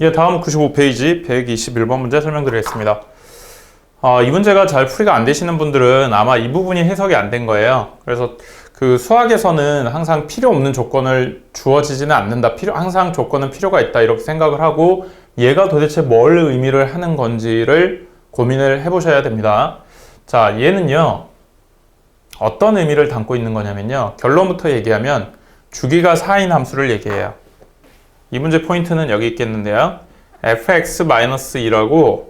예, 다음 95페이지 121번 문제 설명드리겠습니다. 어, 이 문제가 잘 풀이가 안 되시는 분들은 아마 이 부분이 해석이 안 된 거예요. 그래서 그 수학에서는 항상 필요 없는 조건을 주어지지는 않는다. 필요, 항상 조건은 필요가 있다. 이렇게 생각을 하고 얘가 도대체 뭘 의미를 하는 건지를 고민을 해보셔야 됩니다. 자, 얘는요. 어떤 의미를 담고 있는 거냐면요. 결론부터 얘기하면 주기가 4인 함수를 얘기해요. 이 문제 포인트는 여기 있겠는데요. fx-2라고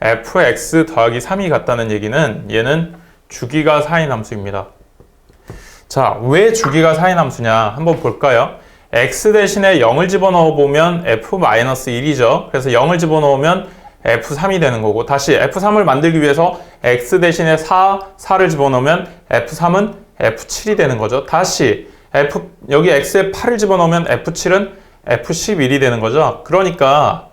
fx 더하기 3이 같다는 얘기는 얘는 주기가 4인 함수입니다. 자, 왜 주기가 4인 함수냐? 한번 볼까요? x 대신에 0을 집어넣어 보면 f-1이죠. 그래서 0을 집어넣으면 f3이 되는 거고 다시 f3을 만들기 위해서 x 대신에 4, 4를 집어넣으면 f3은 f7이 되는 거죠. 다시 f 여기 x에 8을 집어넣으면 f7은 f11이 되는 거죠. 그러니까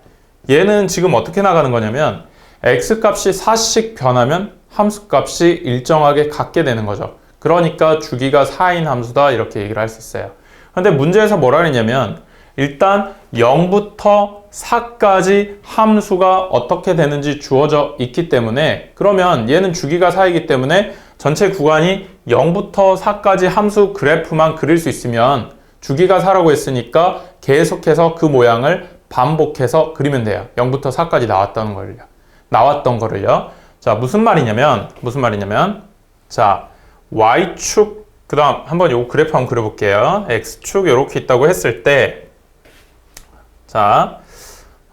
얘는 지금 어떻게 나가는 거냐면 x 값이 4씩 변하면 함수 값이 일정하게 같게 되는 거죠. 그러니까 주기가 4인 함수다 이렇게 얘기를 할 수 있어요. 근데 문제에서 뭐라 그랬냐면 일단 0부터 4까지 함수가 어떻게 되는지 주어져 있기 때문에 그러면 얘는 주기가 4이기 때문에 전체 구간이 0부터 4까지 함수 그래프만 그릴 수 있으면 주기가 4라고 했으니까 계속해서 그 모양을 반복해서 그리면 돼요. 0부터 4까지 나왔다는 걸요. 나왔던 거를요. 자, 무슨 말이냐면 무슨 말이냐면 자, y축 그 다음 한번 요 그래프 한번 그려 볼게요. x축 이렇게 있다고 했을 때 자,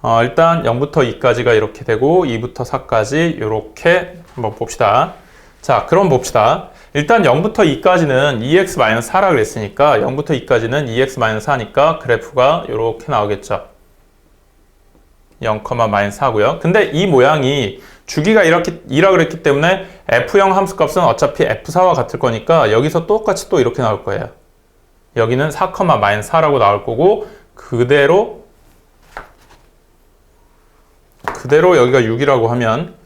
어, 일단 0부터 2까지가 이렇게 되고 2부터 4까지 이렇게 한번 봅시다. 자, 그럼 봅시다. 일단 0부터 2까지는 2x-4라 그랬으니까 0부터 2까지는 2x-4니까 그래프가 이렇게 나오겠죠. 0,-4고요. 근데 이 모양이 주기가 이렇게 2라 그랬기 때문에 f0 함수값은 어차피 f4와 같을 거니까 여기서 똑같이 또 이렇게 나올 거예요. 여기는 4,-4라고 나올 거고 그대로 그대로 여기가 6이라고 하면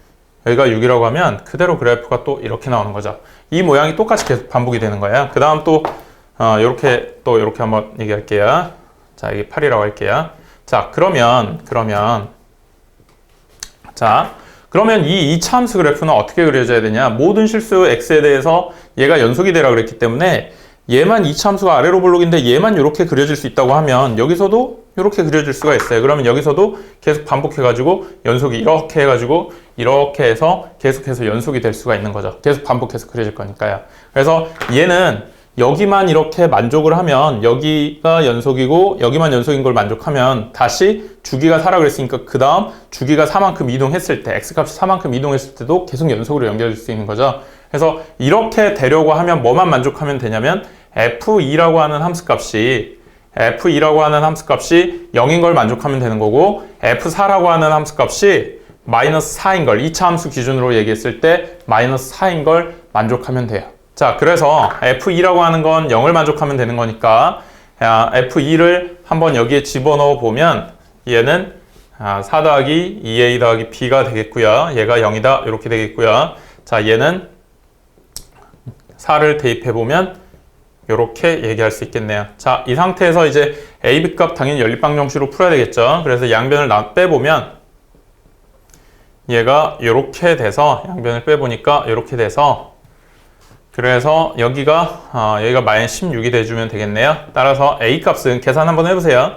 여기가 6이라고 하면 그대로 그래프가 또 이렇게 나오는 거죠. 이 모양이 똑같이 계속 반복이 되는 거예요. 그 다음 또 어, 이렇게 또 이렇게 한번 얘기할게요. 자, 이게 8이라고 할게요. 자, 그러면 그러면 자, 그러면 이 2차 함수 그래프는 어떻게 그려져야 되냐? 모든 실수 x에 대해서 얘가 연속이 되라 그랬기 때문에 얘만 2차 함수가 아래로 볼록인데 얘만 이렇게 그려질 수 있다고 하면 여기서도 이렇게 그려질 수가 있어요. 그러면 여기서도 계속 반복해가지고 연속이 이렇게 해가지고 이렇게 해서 계속해서 연속이 될 수가 있는 거죠. 계속 반복해서 그려질 거니까요. 그래서 얘는 여기만 이렇게 만족을 하면 여기가 연속이고 여기만 연속인 걸 만족하면 다시 주기가 4라 그랬으니까 그 다음 주기가 4만큼 이동했을 때 x값이 4만큼 이동했을 때도 계속 연속으로 연결될 수 있는 거죠. 그래서 이렇게 되려고 하면 뭐만 만족하면 되냐면 f2라고 하는 함수값이 f2라고 하는 함수값이 0인 걸 만족하면 되는 거고 f4라고 하는 함수값이 마이너스 4인 걸 2차 함수 기준으로 얘기했을 때 마이너스 4인 걸 만족하면 돼요. 자, 그래서 f2라고 하는 건 0을 만족하면 되는 거니까 f2를 한번 여기에 집어넣어 보면 얘는 4 더하기 2a 더하기 b가 되겠고요. 얘가 0이다 이렇게 되겠고요. 자, 얘는 4를 대입해 보면 이렇게 얘기할 수 있겠네요. 자, 이 상태에서 이제 a, b 값 당연히 연립방정식으로 풀어야 되겠죠. 그래서 양변을 빼보면 얘가 이렇게 돼서 양변을 빼보니까 이렇게 돼서 그래서 여기가 어, 여기가 마이너스 16이 돼주면 되겠네요. 따라서 a 값은 계산 한번 해보세요.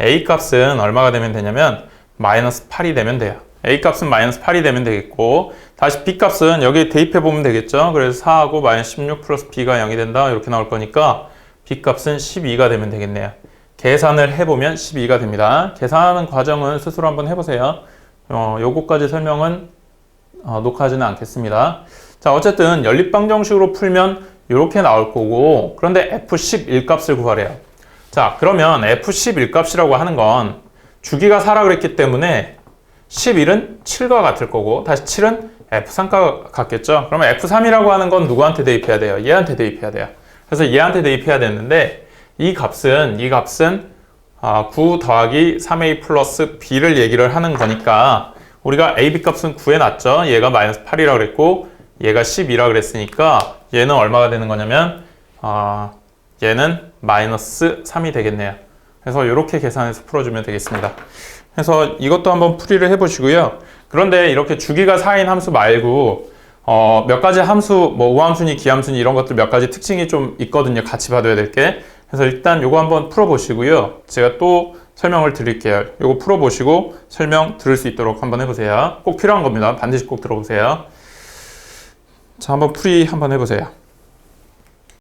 a 값은 얼마가 되면 되냐면 마이너스 8이 되면 돼요. a 값은 마이너스 8이 되면 되겠고 다시 b 값은 여기에 대입해 보면 되겠죠. 그래서 4하고 마이너스 16 플러스 b가 0이 된다 이렇게 나올 거니까 b 값은 12가 되면 되겠네요. 계산을 해보면 12가 됩니다. 계산하는 과정은 스스로 한번 해보세요. 어, 요거까지 설명은 어, 녹화하지는 않겠습니다. 자, 어쨌든 연립방 정식으로 풀면 이렇게 나올 거고 그런데 F11 값을 구하래요. 자, 그러면 F11 값이라고 하는 건 주기가 4라 그랬기 때문에 11은 7과 같을 거고 다시 7은 F3과 같겠죠. 그러면 F3이라고 하는 건 누구한테 대입해야 돼요? 얘한테 대입해야 돼요. 그래서 얘한테 대입해야 되는데 이 값은 이 값은 9 더하기 3a 플러스 b를 얘기를 하는 거니까 우리가 ab 값은 9에 놨죠. 얘가 마이너스 8이라고 그랬고 얘가 12라 그랬으니까 얘는 얼마가 되는 거냐면 아, 얘는 마이너스 3이 되겠네요. 그래서 이렇게 계산해서 풀어주면 되겠습니다. 그래서 이것도 한번 풀이를 해보시고요. 그런데 이렇게 주기가 4인 함수 말고 어, 몇 가지 함수, 뭐 우함수니 기함수니 이런 것들 몇 가지 특징이 좀 있거든요. 같이 봐둬야 될 게. 그래서 일단 요거 한번 풀어보시고요. 제가 또 설명을 드릴게요. 요거 풀어보시고 설명 들을 수 있도록 한번 해보세요. 꼭 필요한 겁니다. 반드시 꼭 들어보세요. 자, 한번 풀이 한번 해보세요.